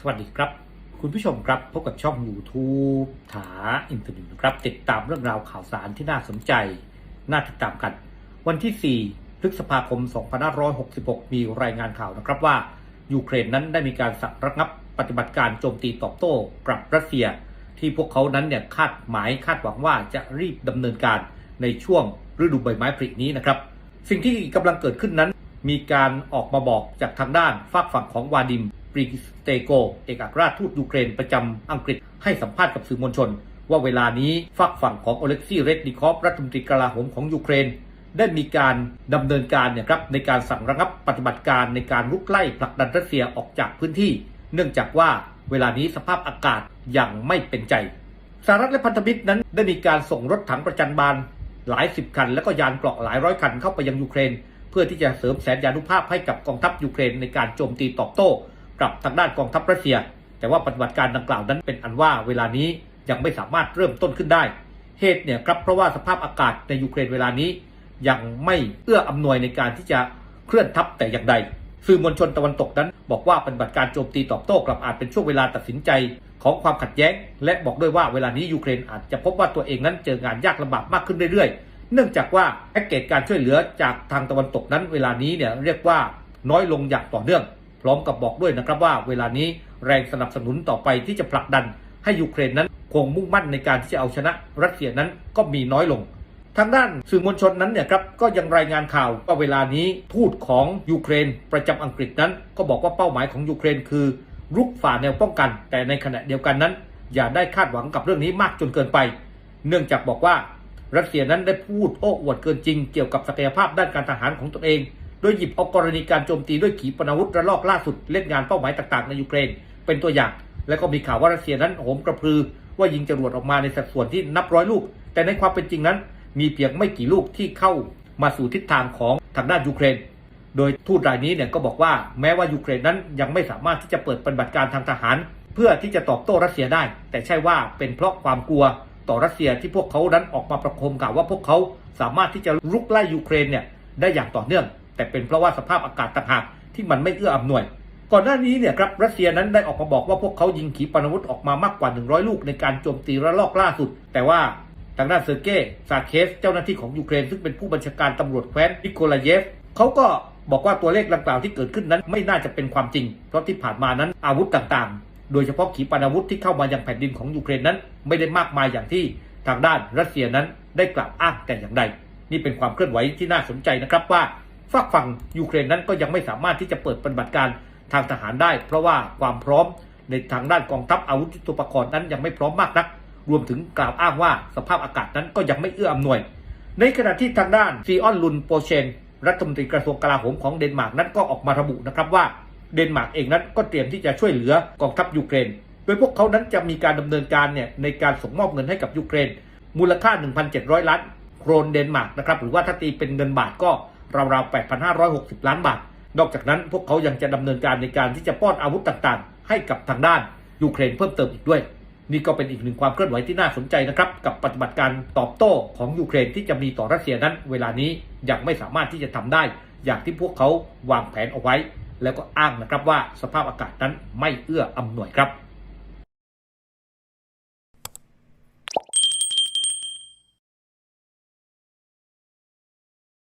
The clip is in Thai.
สวัสดีครับ คุณผู้ชมครับพบกับช่อง YouTube ถาอินเทอร์เน็ตนะครับ ติดตามเรื่องราวข่าวสารที่น่าสนใจ น่าติดตามกัน วันที่ 4 พฤษภาคม 2566 มีรายงานข่าวนะครับว่า ยูเครนนั้นได้มีการสั่งระงับปฏิบัติการโจมตีตอบโต้กับรัสเซีย ที่พวกเขานั้นเนี่ยคาดหมายคาดหวังว่าจะรีบดำเนินการในช่วงฤดูใบไม้ผลินี้นะครับ สิ่งที่กำลังเกิดขึ้นนั้น มีการออกมาบอกจากทางด้านฝากฝั่งของวาดิม ปรีกิสเตโก เอกอัครราชทูตยูเครนประจำอังกฤษให้สัมภาษณ์กับสื่อมวลชน ว่าเวลานี้ฝากฝั่งของโอเล็กซี่เรดนิคอฟรัฐมนตรีกลาโหมของยูเครน ได้มีการดำเนินการเนี่ยครับในการสั่งระงับปฏิบัติการในการลุกไล่ผลักดันรัสเซียออกจากพื้นที่ เนื่องจากว่าเวลานี้สภาพอากาศยังไม่เป็นใจสหรัฐและพันธมิตรนั้นได้มีการส่งรถถังประจันบานหลายสิบคัน และก็ยานเกราะหลายร้อยคันเข้าไปยังยูเครน เพื่อที่จะเสริมแสนยานุภาพให้กับกองทัพยูเครนในการโจมตีตอบโต้ กับทางด้านกองทัพรัสเซีย แต่ว่าปฏิบัติการดังกล่าวนั้นเป็นอันว่าเวลานี้ยังไม่สามารถเริ่มต้นขึ้นได้ เหตุเนี่ยครับเพราะว่าสภาพอากาศในยูเครนเวลานี้ยังไม่เอื้ออำนวยในการที่จะเคลื่อนทัพแต่อย่างใด สื่อมวลชนตะวันตกนั้น บอกว่าปฏิบัติการโจมตีตอบโต้กลับอาจเป็นช่วงเวลาตัดสินใจของความขัดแย้ง และบอกด้วยว่าเวลานี้ยูเครนอาจจะพบว่าตัวเองนั้นเจองานยากลำบากมากขึ้นเรื่อยๆ เนื่องจากว่าแพ็กเกจการช่วยเหลือจากทางตะวันตกนั้น เวลานี้เนี่ยเรียกว่าน้อยลงอย่างต่อเนื่อง พร้อมกับบอกด้วยนะครับว่าเวลานี้แรงสนับสนุนต่อไปที่จะผลักดันให้ยูเครนนั้นคงมุ่งมั่นในการที่จะเอาชนะรัสเซียนั้นก็มีน้อยลง ทางด้านสื่อมวลชนนั้นเนี่ยครับก็ยังรายงานข่าวว่าเวลานี้ทูตของยูเครนประจำอังกฤษนั้น ก็บอกว่าเป้าหมายของยูเครนคือรุกฝ่าแนวป้องกัน แต่ในขณะเดียวกันนั้น อย่าได้คาดหวังกับเรื่องนี้มากจนเกินไป เนื่องจากบอกว่ารัสเซียนั้นได้พูดโอ้อวดเกินจริงเกี่ยวกับศักยภาพด้านการทหารของตนเอง โดยหยิบเอากรณีการโจมตีด้วยขีปนาวุธระลอกล่าสุดเล่นงานเป้าหมายต่างๆ ในยูเครน เป็นตัวอย่าง และก็มีข่าวว่ารัสเซียนั้นโหมกระพือ ว่ายิงจรวดออกมาในสัดส่วนที่นับร้อยลูก แต่ในความเป็นจริงนั้น มีเพียงไม่กี่ลูกที่เข้ามาสู่ทิศทางของทางด้านยูเครน โดยทูตรายนี้เนี่ยก็บอกว่าแม้ว่ายูเครนนั้นยังไม่สามารถที่จะเปิดปฏิบัติการทางทหาร เพื่อที่จะตอบโต้รัสเซียได้ แต่ใช่ว่าเป็นเพราะความกลัวต่อรัสเซียที่พวกเขานั้นออกมาประโคมข่าวว่าพวกเขาสามารถที่จะรุกไล่ยูเครนเนี่ยได้อย่างต่อเนื่อง แต่เป็นเพราะว่าสภาพอากาศต่างหากที่มันไม่เอื้ออำนวย ก่อนหน้านี้เนี่ยครับรัสเซียนั้นได้ออกมาบอกว่าพวกเขายิงขีปนาวุธออกมามากกว่า 100 ลูกในการโจมตีระลอกล่าสุด แต่ว่าทางด้านเซอร์เก้ซาเคส เจ้าหน้าที่ของยูเครน ซึ่งเป็นผู้บัญชาการตำรวจแคว้นนิโคลาเยฟเขาก็บอกว่าตัวเลขดังกล่าวที่เกิดขึ้นนั้นไม่น่าจะเป็นความจริง เพราะที่ผ่านมานั้นอาวุธต่างๆ โดยเฉพาะขีปนาวุธที่เข้ามายังแผ่นดินของยูเครนนั้น ไม่ได้มากมายอย่างที่ทางด้านรัสเซียนั้นได้กล่าวอ้างแต่อย่างใด นี่เป็นความเคลื่อนไหวที่น่าสนใจนะครับว่า ฝักฝั่งยูเครนนั้นก็ยังไม่สามารถที่จะเปิดปฏิบัติการทางทหารได้ เพราะว่าความพร้อมในทางด้านกองทัพอาวุธยุทโธปกรณ์นั้นยังไม่พร้อมมากนัก รวมถึงกล่าวอ้างว่าสภาพอากาศนั้นก็ยังไม่เอื้ออำนวย ในขณะที่ทางด้านซีออนลุนโปเชน รัฐมนตรีกระทรวงกลาโหมของเดนมาร์กนั้นก็ออกมาระบุนะครับว่าเดนมาร์กเองนั้นก็เตรียมที่จะช่วยเหลือกองทัพยูเครน โดยพวกเขานั้นจะมีการดำเนินการเนี่ยในการส่งมอบเงินให้กับยูเครน มูลค่า 1,700 ล้านโครนเดนมาร์กนะครับหรือว่าถ้าตีเป็นเงินบาทก็ ราวๆ 8,560 ล้านบาท นอกจากนั้นพวกเขายังจะดำเนินการในการที่จะป้อนอาวุธต่างๆ ให้กับทางด้านยูเครนเพิ่มเติมอีกด้วย นี่ก็เป็นอีกหนึ่งความเคลื่อนไหวที่น่าสนใจนะครับกับปฏิบัติการตอบโต้ของยูเครนที่จะมีต่อรัสเซียนั้น เวลานี้ยังไม่สามารถที่จะทำได้ อย่างที่พวกเขาวางแผนเอาไว้ แล้วก็อ้างนะครับว่าสภาพอากาศนั้นไม่เอื้ออำนวยครับ